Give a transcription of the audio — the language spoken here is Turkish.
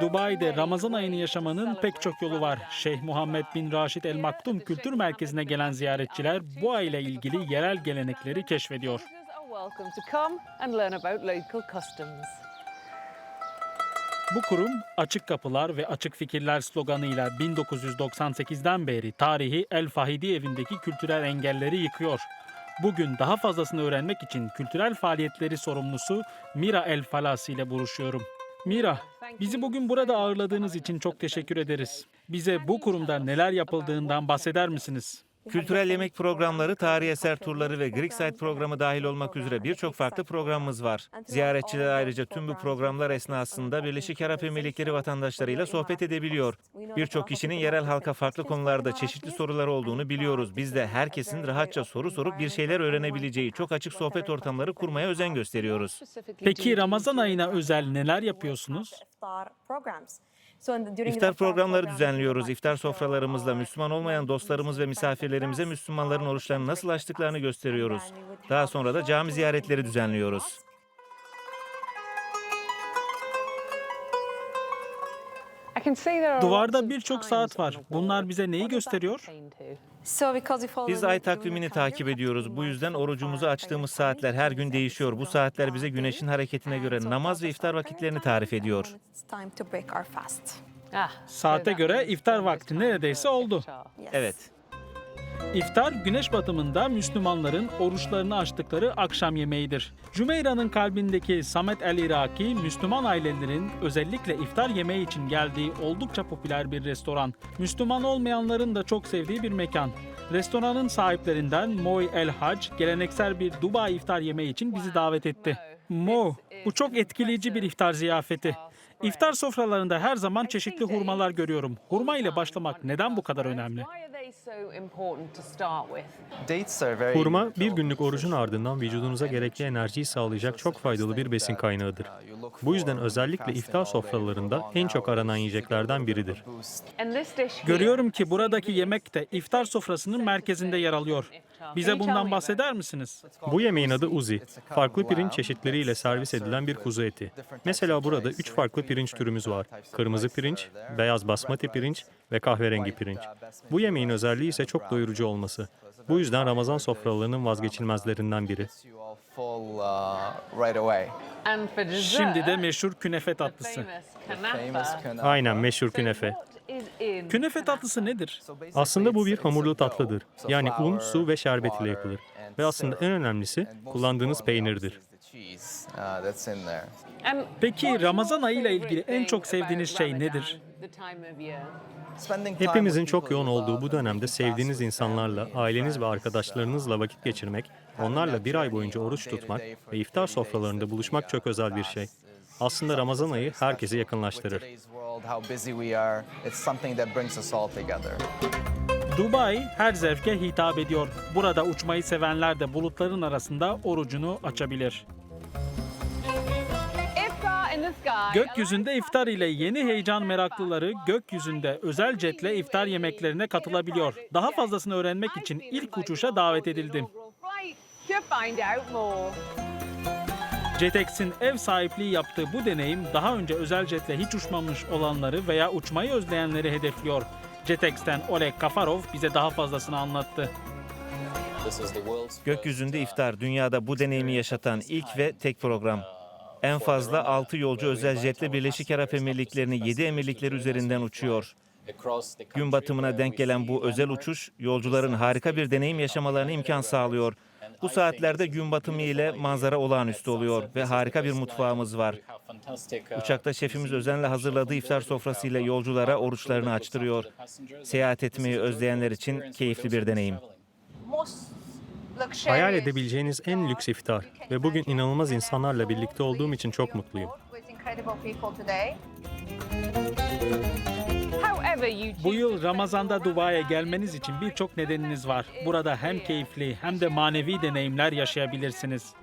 Dubai'de Ramazan ayını yaşamanın pek çok yolu var. Şeyh Muhammed bin Raşid El Maktum Kültür Merkezi'ne gelen ziyaretçiler bu ayla ilgili yerel gelenekleri keşfediyor. Bu kurum açık kapılar ve açık fikirler sloganıyla 1998'den beri tarihi El Fahidi evindeki kültürel engelleri yıkıyor. Bugün daha fazlasını öğrenmek için kültürel faaliyetleri sorumlusu Mira El Falasi ile buluşuyorum. Mira, bizi bugün burada ağırladığınız için çok teşekkür ederiz. Bize bu kurumda neler yapıldığından bahseder misiniz? Kültürel yemek programları, tarihi eser turları ve Greek Site programı dahil olmak üzere birçok farklı programımız var. Ziyaretçiler ayrıca tüm bu programlar esnasında Birleşik Arap Emirlikleri vatandaşlarıyla sohbet edebiliyor. Birçok kişinin yerel halka farklı konularda çeşitli soruları olduğunu biliyoruz. Biz de herkesin rahatça soru sorup bir şeyler öğrenebileceği çok açık sohbet ortamları kurmaya özen gösteriyoruz. Peki Ramazan ayına özel neler yapıyorsunuz? İftar programları düzenliyoruz. İftar sofralarımızla Müslüman olmayan dostlarımız ve misafirlerimize Müslümanların oruçlarını nasıl açtıklarını gösteriyoruz. Daha sonra da cami ziyaretleri düzenliyoruz. Duvarda birçok saat var. Bunlar bize neyi gösteriyor? Biz ay takvimini takip ediyoruz. Bu yüzden orucumuzu açtığımız saatler her gün değişiyor. Bu saatler bize güneşin hareketine göre namaz ve iftar vakitlerini tarif ediyor. Ah, Saate göre iftar vakti neredeyse oldu. Evet. İftar güneş batımında Müslümanların oruçlarını açtıkları akşam yemeğidir. Cümeyra'nın kalbindeki Samet El Iraki, Müslüman ailelerin özellikle iftar yemeği için geldiği oldukça popüler bir restoran. Müslüman olmayanların da çok sevdiği bir mekan. Restoranın sahiplerinden Moy El Hac, geleneksel bir Dubai iftar yemeği için bizi davet etti. Mo, bu çok etkileyici bir iftar ziyafeti. İftar sofralarında her zaman çeşitli hurmalar görüyorum. Hurma ile başlamak neden bu kadar önemli? Why are they so important to start with? Hurma bir günlük orucun ardından vücudunuza gerekli enerjiyi sağlayacak çok faydalı bir besin kaynağıdır. Bu yüzden özellikle iftar sofralarında en çok aranan yiyeceklerden biridir. Görüyorum ki buradaki yemek de iftar sofrasının merkezinde yer alıyor. Bize bundan bahseder misiniz? Bu yemeğin adı uzi. Farklı pirinç çeşitleriyle servis edilen bir kuzu eti. Mesela burada üç farklı pirinç türümüz var. Kırmızı pirinç, beyaz basmati pirinç ve kahverengi pirinç. Bu yemeğin özelliği ise çok doyurucu olması. Bu yüzden Ramazan sofralarının vazgeçilmezlerinden biri. dessert, Şimdi de meşhur künefe tatlısı. Aynen meşhur künefe. Künefe tatlısı nedir? Aslında bu bir hamurlu tatlıdır. Yani un, su ve şerbet ile yapılır. Ve aslında en önemlisi kullandığınız peynirdir. Peki Ramazan ayı ile ilgili en çok sevdiğiniz şey nedir? Hepimizin çok yoğun olduğu bu dönemde sevdiğiniz insanlarla, aileniz ve arkadaşlarınızla vakit geçirmek, onlarla bir ay boyunca oruç tutmak ve iftar sofralarında buluşmak çok özel bir şey. Aslında Ramazan ayı herkesi yakınlaştırır. Dubai her zevke hitap ediyor. Burada uçmayı sevenler de bulutların arasında orucunu açabilir. Iftar in the sky. Gökyüzünde iftar ile yeni heyecan meraklıları gökyüzünde özel jetle iftar yemeklerine katılabiliyor. Daha fazlasını öğrenmek için ilk uçuşa davet edildim. JetX'in ev sahipliği yaptığı bu deneyim daha önce özel jetle hiç uçmamış olanları veya uçmayı özleyenleri hedefliyor. JetX'ten Oleg Kafarov bize daha fazlasını anlattı. Gökyüzünde iftar dünyada bu deneyimi yaşatan ilk ve tek program. En fazla 6 yolcu özel jetle Birleşik Arap Emirlikleri'ni 7 emirlikleri üzerinden uçuyor. Gün batımına denk gelen bu özel uçuş yolcuların harika bir deneyim yaşamalarına imkan sağlıyor. Bu saatlerde gün batımı ile manzara olağanüstü oluyor ve harika bir mutfağımız var. Uçakta şefimiz özenle hazırladığı iftar sofrasıyla yolculara oruçlarını açtırıyor. Seyahat etmeyi özleyenler için keyifli bir deneyim. Hayal edebileceğiniz en lüks iftar ve bugün inanılmaz insanlarla birlikte olduğum için çok mutluyum. Bu yıl Ramazan'da Ramadan, gelmeniz için birçok nedeniniz var. Burada hem keyifli hem de manevi deneyimler yaşayabilirsiniz.